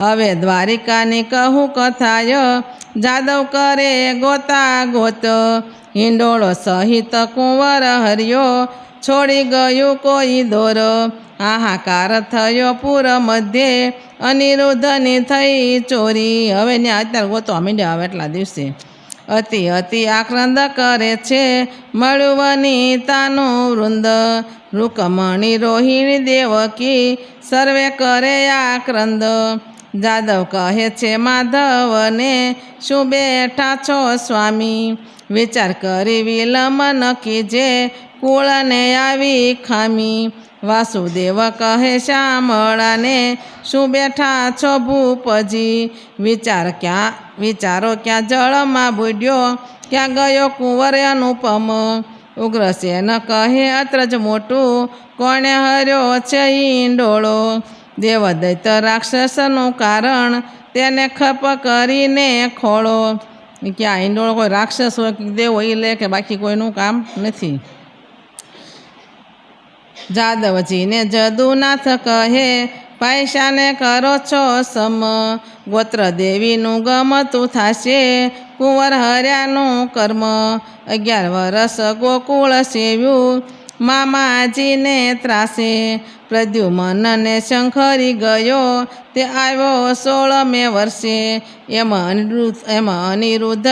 હવે દ્વારિકાની કહું કથાય, જાદવ કરે ગોતા ગોત. હિંડોળો સહિત કુંવર હર્યો, છોડી ગયું કોઈ દોર. હાહાકાર થયો પૂર મધ્યે, અનિરુદ્ધની થઈ ચોરી. હવે ને અત્યારે ગોતો મીંડ્યા હવે એટલા દિવસે. અતિ અતિ આક્રંદ કરે છે મળવની તાનું વૃંદ. રૂકમણી રોહિણી દેવકી સર્વે કરે આક્રંદ. જાદવ કહે છે માધવને, શું બેઠા છો સ્વામી? વિચાર કરી વિલંબ કીજે, કુળને આવી ખામી. વાસુદેવ કહે શ્યામળાને શું બેઠા છો ભૂપજી? વિચાર ક્યાં, વિચારો ક્યાં જળમાં બુડ્યો? ક્યાં ગયો કુંવર અનુપમ? ઉગ્રસેન કહે, અત્ર જ મોટું, કોણે હર્યો છે ઈંડોળો દેવદૈત રાક્ષસનું કારણ તેને ખપ કરીને ખોળો. કે આ ઈંડોળો કોઈ રાક્ષસ હોય કે દેવ હોય લે કે બાકી કોઈનું કામ નથી. જાદવજીને જદુનાથ કહે, પૈસાને કરો છો સમ. ગોત્ર દેવીનું ગમતું થશે કુંવર હર્યાનું કર્મ. અગિયાર વરસ ગોકુળ સેવ્યું. મામાજીને ત્રાસે. પ્રદ્યુમનને શંખરી ગયો, તે આવ્યો સોળમે વર્ષે. એમાં અનિરુદ્ધ એમાં અનિરુદ્ધ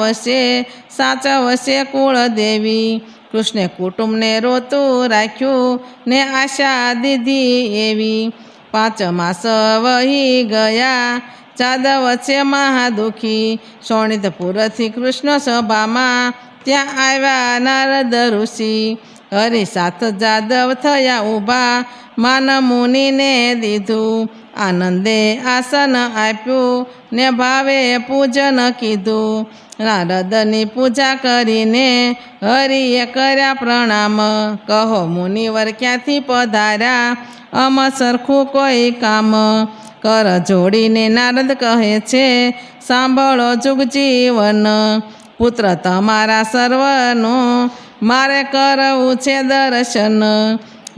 વસે સાચવશે કુળદેવી. કૃષ્ણે કુટુંબને રોતું રાખ્યું, ને આશા દીધી એવી. પાંચ માસ વહી ગયા, જાદવ છે મહાદુખી. શોણિતપુરથી કૃષ્ણ સભામાં, ત્યાં આવ્યા નારદ ઋષિ. હરિ સાથ જાદવ થયા ઊભા. માન મુનિને દીધું. આનંદે આસન આપ્યું. ને ભાવે પૂજન કીધું. નારદની પૂજા કરીને હરિએ કર્યા પ્રણામ. કહો મુનિવર ક્યાંથી પધાર્યા? અમ સરખું કોઈ કામ. કર જોડીને નારદ કહે છે, સાંભળો જુગ જીવન પુત્ર તમારા સર્વનું મારે કરવું છે દર્શન.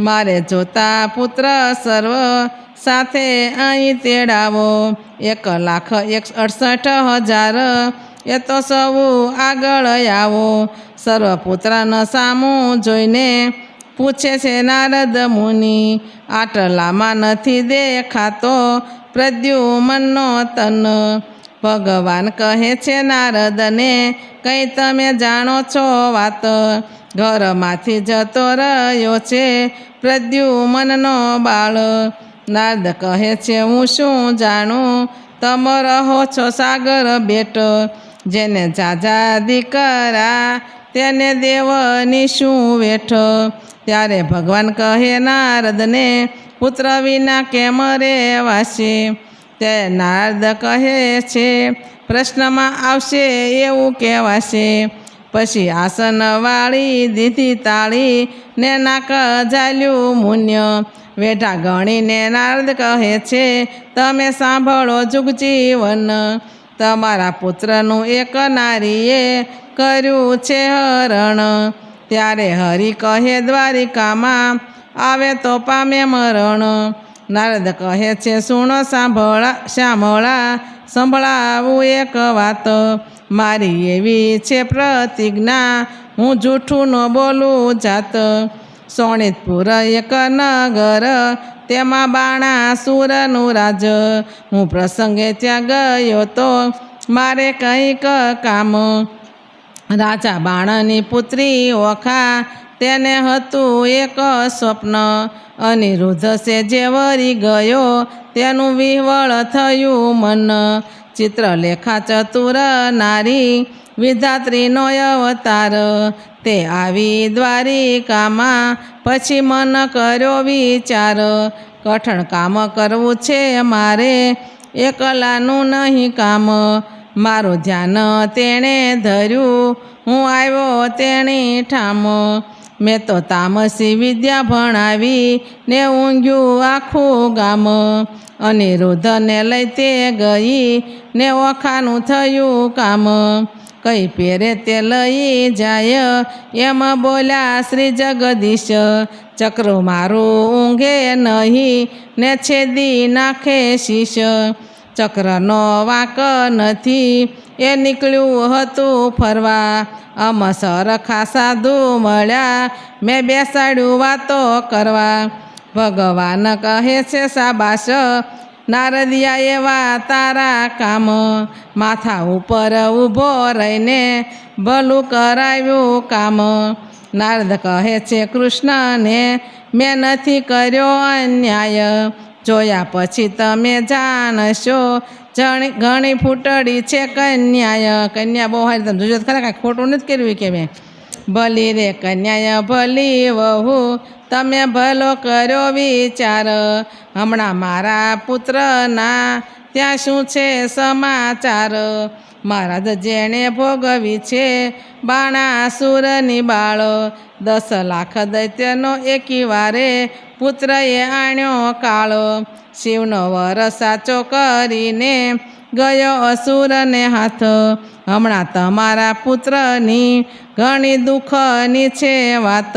મારે જોતા પુત્ર સર્વ સાથે અહીં તેડાવો. એક લાખ એક અડસઠ હજાર, એ તો સૌ આગળ આવો. સર્વપુત્રનો સામું જોઈને પૂછે છે, નારદ મુનિ, આટલામાં નથી દેખાતો પ્રદ્યુમનનો તન ભગવાન કહે છે નારદને, કંઈ તમે જાણો છો વાત? ઘરમાંથી જતો રહ્યો છે પ્રદ્યુમનનો બાળ. નારદ કહે છે, હું શું જાણું? તમે રહો છો સાગર બેટ. જેને જાજા દીકરા તેને દેવની શું વેઠ? ત્યારે ભગવાન કહે, નારદને, પુત્ર વિના કેમ રેવાશે તે નારદ કહે છે, પ્રશ્નમાં આવશે એવું કહેવાશે. પછી આસન વાળી દીધી તાળી ને નાક ઝાલ્યું મુન્ય. વેઢા ગણીને નારદ કહે છે, તમે સાંભળો જુગ જીવન તમારા પુત્રનું એક નારીએ કર્યું છે હરણ. ત્યારે હરિ કહે, દ્વારિકામાં આવે તો પામે મરણ. નારદ કહે છે, સુણો, સાંભળા શ્યામળા સંભળાવું એક વાત. મારી એવી છે પ્રતિજ્ઞા, હું જૂઠું ન બોલું જાત. સોણિતપુર એક નગર, તેમાં બાણાસુરનું રાજ. હું પ્રસંગે ત્યાં ગયો તો મારે કંઈક કામ. રાજા બાણની પુત્રી ઓખા તેને હતું એક સ્વપ્ન. અનિરુદ્ધ છે જે વરી ગયો, તેનું વિહવળ થયું મન. ચિત્રલેખા ચતુર નારી, વિધાત્રીનો અવતાર. તે આવી દ્વારિકામાં પછી મન કર્યો વિચાર. કઠણ કામ કરવું છે મારે, એકલાનું નહીં કામ. મારું ધ્યાન તેણે ધર્યું, હું આવ્યો તેણી ઠામ. મેં તો તામસી વિદ્યા ભણાવી ને ઊંઘ્યું આખું ગામ. અનિરુદ્ધને લઈ તે ગઈ ને ઓખાનું થયું કામ. કઈ પહેરે તે લઈ જાય એમ બોલ્યા શ્રી જગદીશ, ચક્રો મારું ઊંઘે નહીં ને છેદી નાખે શીશ. ચક્રનો વાંક નથી એ નીકળ્યું હતું ફરવા. અમસર ખાસાદુ મળ્યા. મેં બેસાડ્યું વાતો કરવા. ભગવાન કહે છે સાબાશ નારદિયા એવા તારા કામ. માથા ઉપર ઊભો રહીને ભલું કરાવ્યું કામ. નારદ કહે છે, કૃષ્ણને મેં નથી કર્યો અન્યાય. જોયા પછી તમે જાણશો જણી ઘણી ફૂટડી છે કન્યા કન્યા બહુ હારી તમે જોજો ખરા કાંઈ ખોટું નથી કર્યું કે મેં ભલી રે કન્યા ભલી વહુ, તમે ભલો કર્યો વિચાર. હમણાં મારા પુત્રના ત્યાં શું છે સમાચાર? મહારાજ જેણે ભોગવી છે બાણાસુરની બાળ. દસ લાખ દૈત્યનો એકી વારે પુત્રએ આણ્યો કાળો. શિવનો વર સાચો કરીને ગયો અસુરને હાથ. હમણાં તમારા પુત્રની ઘણી દુઃખની છે વાત.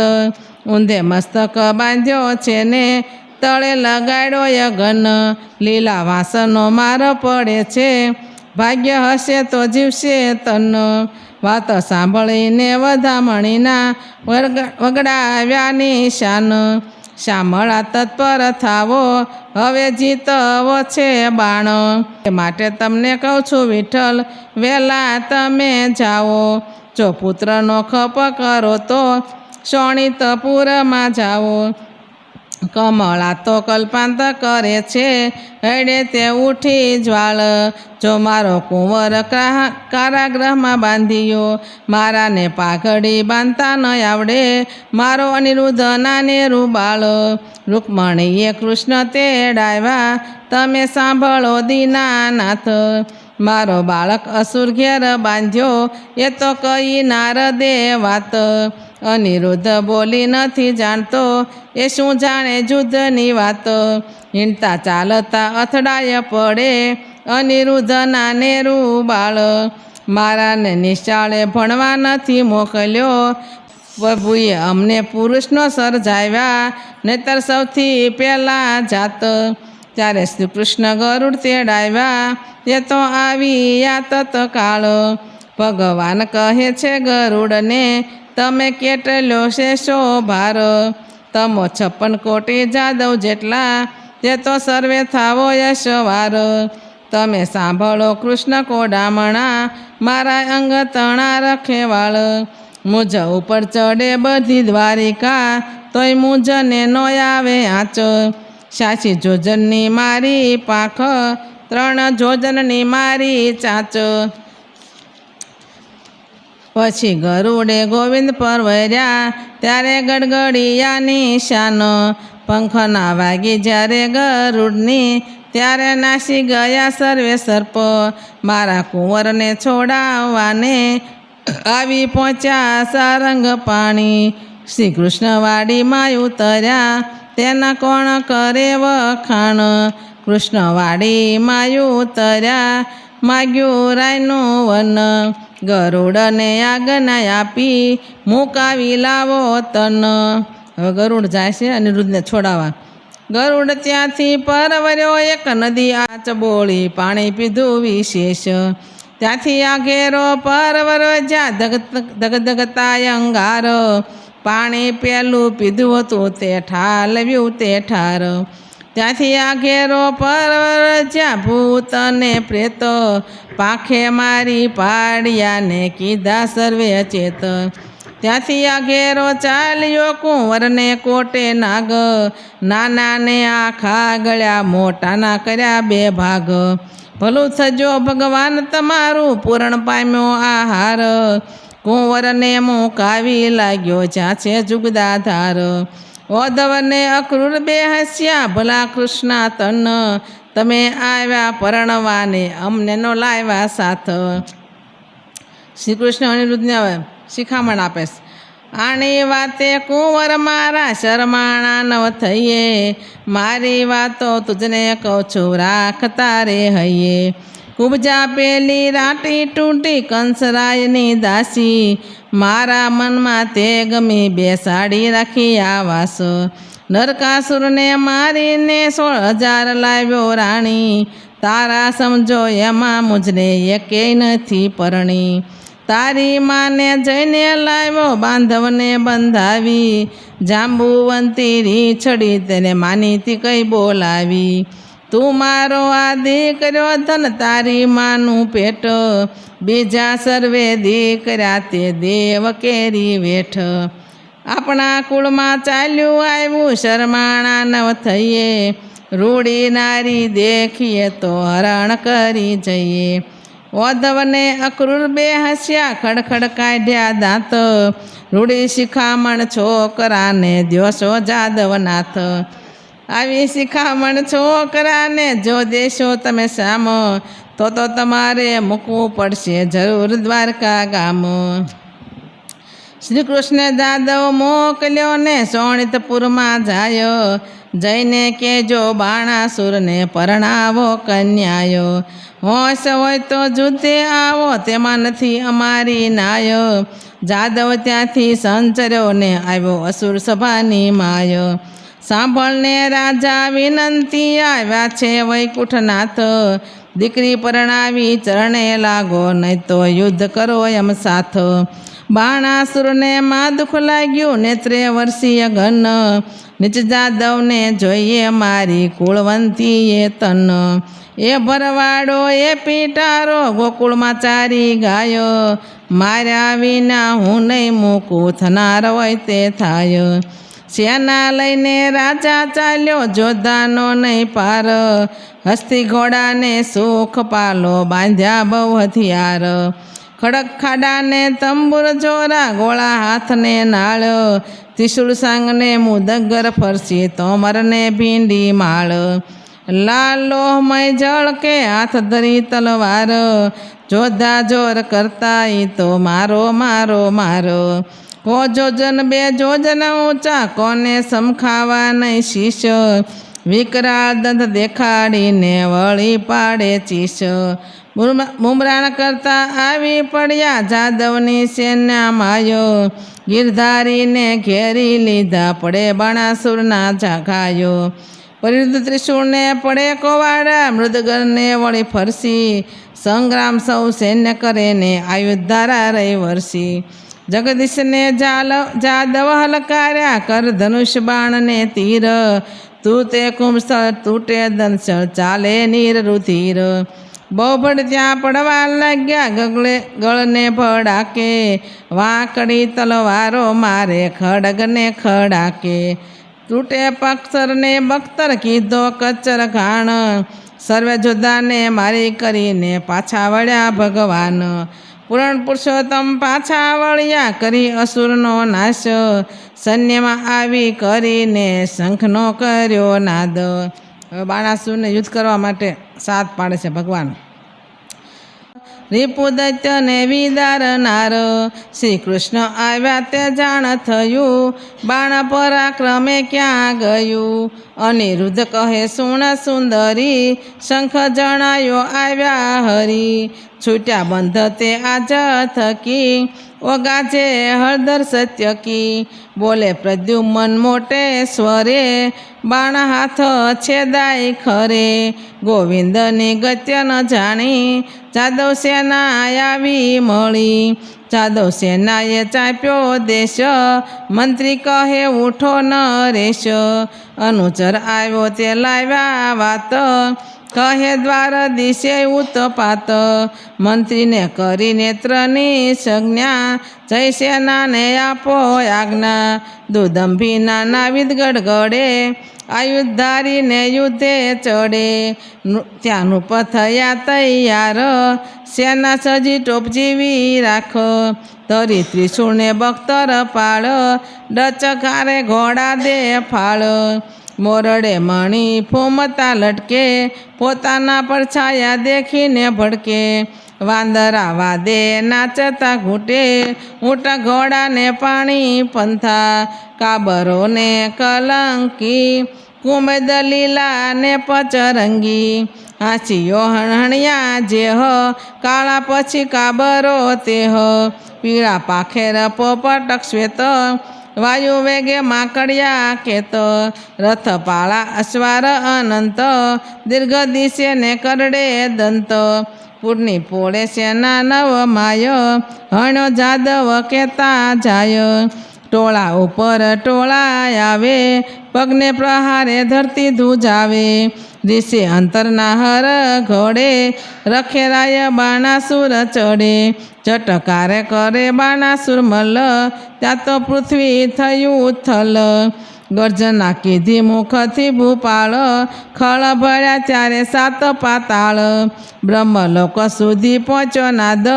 ઊંધે મસ્તક બાંધ્યો છે ને તળે લગાડ્યો યગન લીલા વાસનો માર પડે છે. ભાગ્ય હશે તો જીવશે તન. વાત સાંભળીને વધામણીના વગડાવ્યા નિશાન શામળા તત્પર થાવો, હવે જીતવો છે બાણ. એ માટે તમને કહું છું, વિઠ્ઠલ વહેલા તમે જાઓ. જો પુત્રનો ખપ કરો તો શોણિતપુરમાં જાઓ. કમળા તો કલ્પાંત કરે છે, હૈડે તે ઉઠી જ્વાળ જો મારો કુંવર ક્રા- કારાગૃહમાં બાંધ્યો, મારાને પાઘડી બાંધતા ન આવડે. મારો અનિરુદ્ધ નાને રૂબાળ. રૂકમણીએ કૃષ્ણ તેડાવ્યા તમે સાંભળો દીનાનાથ. મારો બાળક અસુર ઘેર બાંધ્યો, એ તો કઈ નારદે વાત. અનિરુદ્ધ બોલી નથી જાણતો એ શું જાણે જુદ્ધની વાત? હિંડતા ચાલતા અથડાય પડે, અનિરુદ્ધના નેરુ બાળ. મારાને નિશાળે ભણવા નથી મોકલ્યો. પ્રભુએ અમને પુરુષનો સર્જાવ્યા નહીતર સૌથી પહેલાં જાત. ત્યારે શ્રી કૃષ્ણ ગરુડ તેડાવ્યા એ તો આવી યાતત કાળ. ભગવાન કહે છે ગરુડને, તમે કેટલો શેષો ભાર. તમો છપ્પન કોટી જાદવ જેટલા તે તો સર્વે થાવો યશવાર. તમે સાંભળો કૃષ્ણ કોડામણા, મારા અંગ તણા રખેવાળ મુજ ઉપર ચડે બધી દ્વારિકા, તોય મુજને નો આવે આંચ. સાચી જોજનની મારી પાખ, ત્રણ જોજનની મારી ચાંચ. પછી ગરુડે ગોવિંદ પર વર્યા, ત્યારે ગડગડિયાની શાન. પંખના વાગી જ્યારે ગરુડની, ત્યારે નાસી ગયા સર્વે સર્પ. મારા કુંવરને છોડાવવાને આવી પહોંચ્યા સારંગ પાણી. શ્રી કૃષ્ણવાડીમાં ઉતર્યા, તેના કોણ કરે વખાણ કૃષ્ણવાડીમાં ઉતર્યા માગ્યું રાયનું વન. ગરુડને આજ્ઞા આપી, મુકાવી લાવો તન. હવે ગરુડ જાય છે અનિરુદ્ધને છોડાવવા. ગરુડ ત્યાંથી પરવર્યો, એક નદી આ ચબોળી પાણી પીધું વિશેષ. ત્યાંથી આ ઘેરો પરવર જ્યાં ધગ ધગધગતા અંગાર. પાણી પેલું પીધું હતું તે ઠાલવ્યું તે ઠાર. ત્યાંથી આ ઘેરો પરવરચ્યા ભૂત અને પ્રેત પાંખે મારી પાડિયાને કીધા સર્વે અચેત. ત્યાંથી આ ઘેરો ચાલ્યો કુંવરને કોટે નાગ. નાનાને આખા ગળ્યા મોટાના કર્યા બે ભાગ. ભલું થજો ભગવાન તમારું પૂરણ પામ્યો આહાર. કુંવરને મુકાવી લાગ્યો જ્યાં છે જુગદાધાર. ઓધવને અક્રૂર બે હસ્યા ભલા કૃષ્ણ તન તમે આવ્યા પરણવાને, અમને નો લાવ્યા સાથ. શ્રી કૃષ્ણ અનિરુદ્ધને શિખામણ આપે છે. આની વાતે કુંવર મારા શરમાણા નવ થઈએ. મારી વાતો તુજને કહું છું રાખતા રે હૈયે. કુબજા પેલી રાટી તૂટી કંસરાયની દાસી. મારા મનમાં તે ગમી બેસાડી રાખી આવાસ. નરકાસુરને મારીને સોળ હજાર લાવ્યો રાણી. તારા સમજો એમાં મુજને એકેય નથી પરણી. તારી માને જઈને લાવ્યો બાંધવને બંધાવી. જાંબુવંતી રીછડી તેને માનીતી કઈ બોલાવી. તું મારો આ દીકરો ધન તારી માનું પેટ. બીજા સર્વે દીકરા તે દેવ કેરી વેઠ. આપણા કુળમાં ચાલ્યું આવ્યું શરમાણા નવ થઈએ. રૂડી નારી દેખીએ તો હરણ કરી જઈએ. ઓધવને અક્રૂર બે હસ્યા ખડખડ કાઢ્યા દાંત. રૂડી શિખામણ છોકરાને દ્યોશો જાદવનાથ. આવી શિખામણ છોકરાને, જો દેશો તમે સામ, તો તો તમારે મૂકવું પડશે જરૂર દ્વારકા ગામ. શ્રી કૃષ્ણ જાદવ મોકલ્યો ને સોણિતપુરમાં જાયો. જઈને કેજો બાણાસુરને પરણાવો કન્યાયો. હોશ હોય તો જુદ્ધે આવો, તેમાં નથી અમારી નાયો. જાદવ ત્યાંથી સંચર્યો ને આવ્યો અસુર સભાની માય. સાંભળને રાજા વિનંતી આવ્યા છે વૈકુંઠનાથ. દીકરી પરણાવી ચરણે લાગો નહીં તો યુદ્ધ કરો એમ સાથ. બાણાસુરને માં દુઃખ લાગ્યું, નેત્રે વર્ષીય ઘન. નીચ જાદવને જોઈએ મારી કુળવંતીએ તન. એ ભરવાડો, એ પીટારો, ગોકુળમાં ચારી ગાયો. માર્યા વિના હું નહીં મૂકું, થનાર હોય તે થાય. સેના લઈને રાજા ચાલ્યો જોધાનો નહીં પાર. હસ્તી ઘોડાને સુખ પાલો બાંધ્યા બહુ હથિયાર. ખડક ખાડાને તંબુર જોરા ગોળા હાથને નાળ. ત્રિશુળ સાંગને મુદગર ફરસી તોમરને ભીંડી માળ. લાલ લોહમય જળ કે હાથ ધરી તલવાર. જોધા જોર કરતા ઈ તો મારો મારો મારો. કો જોજન બે જોજન ઊંચા, કોને સમખાવા નહીં શીશ? વિકરાળ દંત દેખાડીને વળી પાડે ચીશ. મુમરાણ કરતા આવી પડ્યા જાદવની સેના માયો. ગિરધારીને ઘેરી લીધા, પડે બાણાસુરના જાગાયો પરિવૃદ્ધ ત્રિશુળને પડે કોવાડા, મૃદગરને વળી ફરસી. સંગ્રામ સૌ સૈન્ય કરે ને આયુધારા રહી વરસી. જગદીશને જાલ જાદવ હલકાર્યા, કર ધનુષ બાણને તીર. તું તે કુંભસ્થળ તૂટે દંશળ ચાલે નીર રુધિર. બહુભડ ત્યાં પડવા લાગ્યા, ગગલે ગળને ભડાકે. વાંકડી તલવારો મારે ખડગને ખડાકે. તૂટે પક્ષરને બખ્તર, કીધો કચર ઘાણ. સર્વે જુદાને મારી કરીને પાછા વળ્યા ભગવાન. પૂરણ પુરુષોત્તમ પાછા વળ્યા, કરી અસુરનો નાશ. સૈન્યમાં આવી કરીને શંખનો કર્યો નાદ. બાણાસુરને યુદ્ધ કરવા માટે સાથ પાડે છે ભગવાન. રીપુદત્યને વિદારનાર. શ્રી કૃષ્ણ આવ્યા તે જાણ થયું, બાણ પરાક્રમે ક્યાં ગયું? અનિરુદ્ધ કહે, સુણ સુંદરી, શંખ જણાયો આવ્યા હરી. છૂટ્યા બંધ તે આજ થકી ઓગાજે હળદર સત્યકી બોલે પ્રદ્યુમન મોટે સ્વરે, બાણ હાથ છેદાય ખરે. ગોવિંદની ગત્ય ન જાણી, જાદવ સેના આવી મળી. જાદવ સેનાએ ચાપ્યો દેશ, મંત્રી કહે ઉઠો ન રેશ અનુચર આવ્યો તે લાવ્યા વાત કહે દ્વાર દિશે ઉતપાત. મંત્રીને કરી નેત્રની સંજ્ઞા. જય સેનાને આપો આજ્ઞા. દુદંભીના નાવિદ ગડગડે. આયુધારીને યુદ્ધે ચડે. નૃ- ત્યાં પથયા તૈયાર. સેના સજી ટોપ જેવી રાખ. તરી ત્રિશુળને બખ્તર પાળ. ડચકારે ઘોડા દે ફાળ. મોરડે મણી ફોમતા લટકે, પોતાના પડછાયા દેખીને ભડકે. વાંદરા વાદે નાચતા ઘૂંટે, ઊંટા ઘોડાને પાણી પંથા. કાબરોને કલંકી, કુમદ લીલા ને પચરંગી. હાંસીઓ હણહણિયા જે હ કાળા પછી કાબરો તે હ પીળા પાખેર પોપટક શ્વેત વાયુ વેગે માકડિયા કેત રથ પાળા અશ્વાર અનંત, દીર્ઘ દિશે ને કરડે દંત. પૂરની પોળે સેના નવ માય હણ્યો જાદવ કેતા જાય. ટોળા ઉપર ટોળા આવે, પગને પ્રહારે ધરતી ધ્રુજાવે દિશે અંતરના હર ઘોડે રખેરાય બાણાસુર ચડે ચટકારે કરે બાણાસુર મલ્લ ત્યાં તો પૃથ્વી થયું થલ ગર્જના કીધી મુખથી ભૂપાળ, ખળ ભર્યા ત્યારે સાત પાતાળ. બ્રહ્મલોક સુધી પહોંચ્યો નાદ,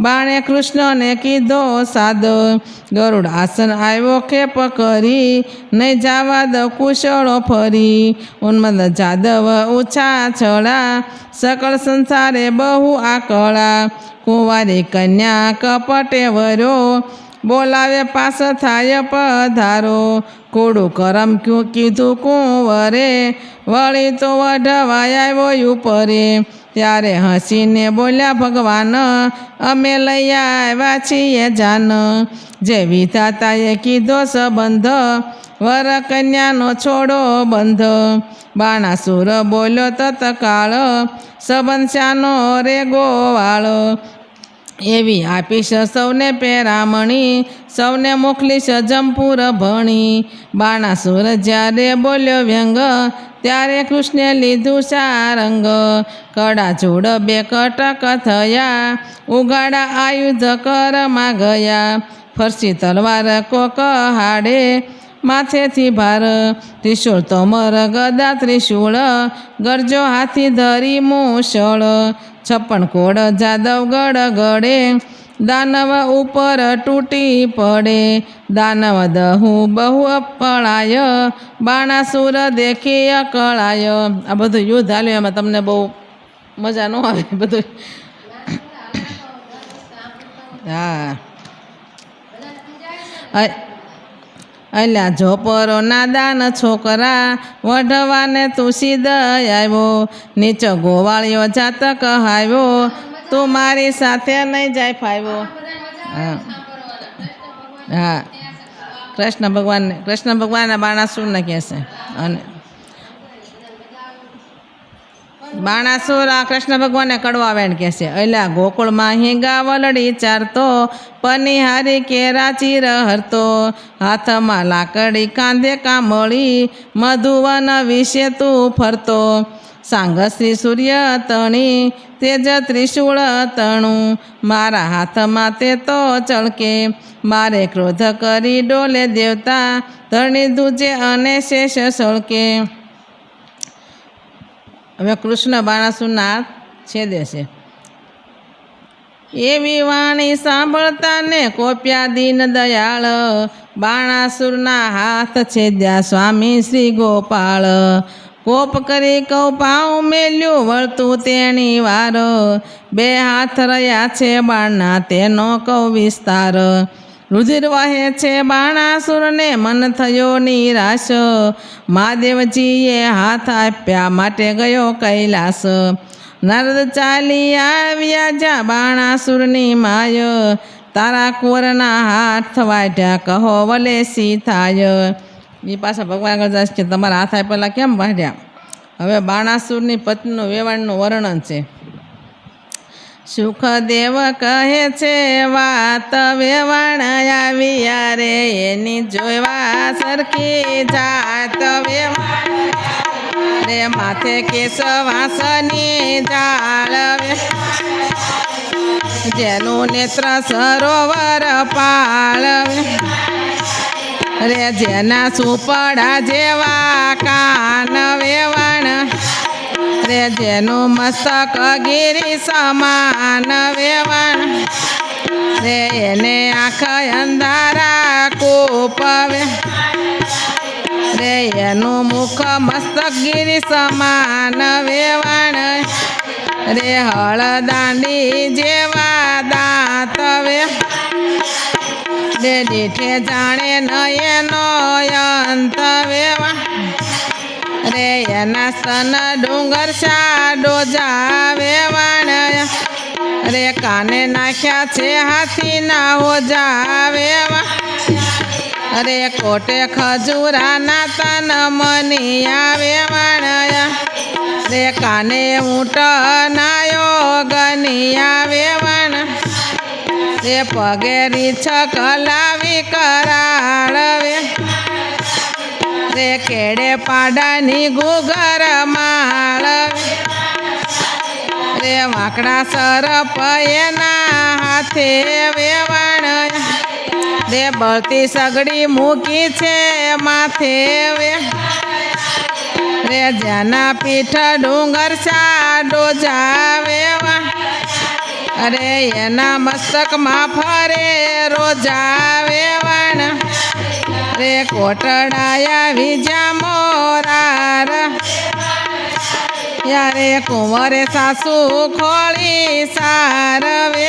બાણે કૃષ્ણને કીધો સાદ. ગરુડ આસન આવ્યો ખેપ કરી, નહીં જાવા દ કુશળો ફરી. ઉન્મદ જાદવ ઉછા છળા સકળ સંસારે બહુ આકળા. કુંવારી કન્યા કપટે વર્યો બોલાવે પાસ થાય પધારો. કોડું કરમ ક્યું કીધું કુંવરે વળી તો વઢવાય આવ્યો ઉપરે. ત્યારે હસીને બોલ્યા, ભગવાન, અમે લઈ આવ્યા છીએ જાન. જે વિધાતાએ કીધો સંબંધ વર કન્યાનો છોડો બંધ. બાણાસુર બોલ્યો, તત્કાળ સંબંધ શાનો રે ગોવાળ. એવી આપીશ સૌને પેરામણી, સૌને મોકલીશ જમપુર ભણી. બાણાસુર જ્યારે બોલ્યો વ્યંગ, ત્યારે કૃષ્ણે લીધું સારંગ કડા જોડ બે કટક થયા, ઉગાડા આયુધ કરમાં ગયા. ફરસી તલવાર કોક હાડે માથેથી ભાર, ત્રિશુળ તમર ગદા ત્રિશૂળ, ગરજો હાથી ધરી મૂષળ છપ્પન કોડ જાદવ ગડ ગડે દાનવ ઉપર તૂટી પડે, દાનવ દહુ બહુ અપળાય બાણાસુર દેખી અકળાય. આ બધું યુદ્ધ હાલ્યું, એમાં તમને બહુ મજા ન આવે બધું. હા. અલ્યા જોપરો નાદાન છોકરા, વઢવાને તુસી સીધ આવ્યો. નીચો ગોવાળિયો જાત હાવ્યો તું મારી સાથે નહીં જાય ફાવ્યો. હા. હા. કૃષ્ણ ભગવાનને કૃષ્ણ ભગવાનના બાણા શું ન કહેશે અને બાણાસુર, આ કૃષ્ણ ભગવાનને કડવા વેણ કહેશે અલ્યા, ગોકુળમાં હિંગા વલડી ચારતો, પનિહારી કેરા ચીર હરતો. હાથમાં લાકડી કાંધે કામળી, મધુવન વિશે તું ફરતો. સાંગશ્રી સૂર્ય તણી, તેજ ત્રિશૂળ તણું. મારા હાથમાં તે તો ચળકે. મારે ક્રોધ કરી ડોલે દેવતા ધરણી દૂજે અને શેષ સળકે. હવે કૃષ્ણ બાણાસુરના છેદે છે. એવી વાણી સાંભળતા ને કોપ્યા દીન દયાળ બાણાસુરના હાથ છેદ્યા સ્વામી શ્રી ગોપાળ. કોપ કરી કૌ પાઉ મેલ્યું વળતું તેણી વાર. બે હાથ રહ્યા છે બાણના, તેનો કૌ વિસ્તાર. રુધિર વહે છે બાણાસુરને મન થયો નિરાશ. મહાદેવજીએ હાથ આપ્યા માટે ગયો કૈલાસ. નારદ ચાલી આવ્યા જ્યાં બાણાસુરની માય. તારા કુંવરના હાથ વાઢ્યા કહો વલે થાય એ પાછા ભગવાન ગજાશ કે તમારા હાથ આપેલા કેમ વાઢ્યા? હવે બાણાસુરની પત્નીનું વેવાણનું વર્ણન છે. સુખદેવ કહે છે, વાત વેવાણ આવ્યા રે એની જોવા સરખી જાત વેવાણ રે માથે કેશવાસની જાળવે જેનું નેત્ર સરોવર પાળવે રે જેના સુપડા જેવા કાન વેવાણ રે જેનું મસ્તક ગીરી સમાન વેવાણ. રે એને આંખ અંધારા કૂપવે. રે એનું મુખ મસ્તક ગીરી સમાન વેવાણ. રે હળદાંડી જેવા દાંત વે. રે દીઠે જાણે નયનો અંત વેવા રે એના સન ડુંગર શાડો જાવે વાણયા. રે કાને નાખ્યા છે હાથીના હો જાવે અરે કોટે ખજૂરાના તન મની આવે વાણયા. રે કાને ઊંટ નાયો ગની આવે વાણ રે પગે રીછ કલાવી કરાળવે. રે કેડે પાડાની ગુગર માળવે રે વાંકડા સરપ એના હાથે વેવાણ. રે બળતી સગડી મૂકી છે માથે વે. રે જેના પીઠ ડુંગર સાડો જાવે વા અરે એના મસ્તકમાં ફરે રોજાવે વાણ રે કોટડાયા વિજા મોરાર. યારે કુંવરે સાસુ ખોળી સારવે.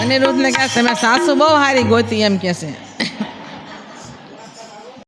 અનિરુદ્ધને કહેશે મેં સાસુ બહુ સારી ગોતી એમ કહે છે.